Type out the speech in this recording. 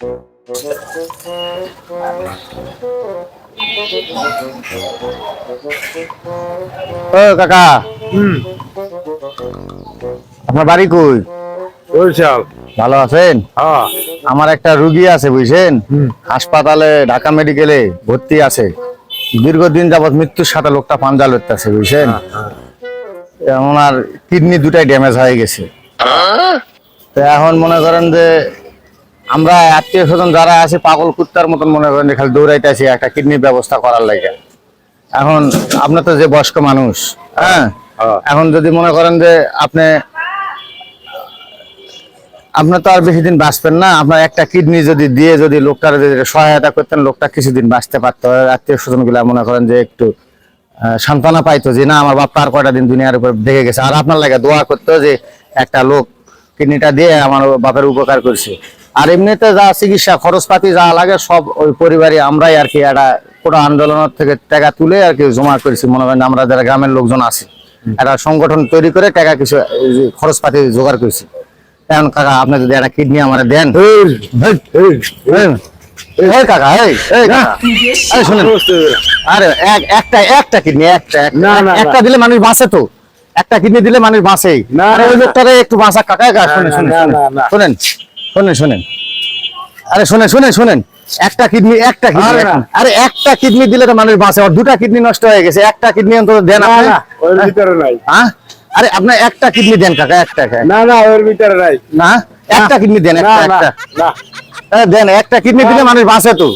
ও কাকা। আপনার বাড়ি কই? বরিশাল। ভালো আছেন? হ্যাঁ। আমার একটা রুগী আছে বুঝছেন? হাসপাতালে ঢাকা মেডিকেলে ভর্তি আছে। দীর্ঘদিন যাবৎ মৃত্যুর সাথে লোকটা পাঞ্জা লড়তেছে বুঝছেন? এমন আর কিডনি দুটাই ড্যামেজ হয়ে গেছে। তো এখন মনে করেন যে আমরা আত্মীয় স্বজন যারা আছে পাগল কুত্তার মতন মনে করেন খালি দৌড়াইতেছি একটা কিডনির ব্যবস্থা করার লাগে। এখন আপনার তো যে বয়স্ক মানুষ হ্যাঁ? হ্যাঁ। এখন যদি মনে করেন যে আপনি আপনার তো আর বেশি দিন বাঁচবেন না আপনার একটা কিডনি যদি দিয়ে যদি লোকটার যদি সহায়তা করতেন লোকটা কিছুদিন বাঁচতে পারতো। আত্মীয় স্বজনগুলা মনে করেন যে একটু সান্ত্বনা পাইতো যে না আমার বাপ আর কয়টা দিন দুনিয়ার উপর দেখে গেছে। আর আপনার লাগে দোয়া করতো যে একটা লোক কিডনিটা দিয়ে আমার বাপের উপকার করছে। আর এমনিতে যা চিকিৎসা খরচপাতি যা লাগে সব ওই পরিবারে আমরাই আর কি একটা পুরো আন্দোলনের থেকে টাকা তুলে আর কি জমা করেছি। মনে করেন আমরা যারা গ্রামের লোকজন আছি একটা সংগঠন তৈরি করে টাকা কিছু খরচপাতি জোগাড় করেছি। এখন কাকা আপনি যদি একটা কিডনি আমার দেন। কাকা এই শুনেন আরে একটা একটা কিডনি একটা একটা- দিলে মানুষ বাঁচে তো। একটা কিডনি দিলে মানুষ বাঁচে না, ওই লোকটারে একটু বাঁচা। কাকা শুনেন। শুনেন। শুনেন। আরে শোনেন শোনেন শোনেন। একটা কিডনি একটা কিডনি আরে একটা কিডনি দিলে তো মানুষ বাঁচে আর দুটা কিডনি নষ্ট হয়ে গেছে। একটা কিডনি অন্তত দেন নাই। হ্যাঁ? আরে আপনার একটা কিডনি দেন কাকা একটা একটা। না না ওর ভিতরে নাই। না? একটা কিডনি দেন একটা একটা। দেন একটা কিডনি দিলে মানুষ বাঁচে তো।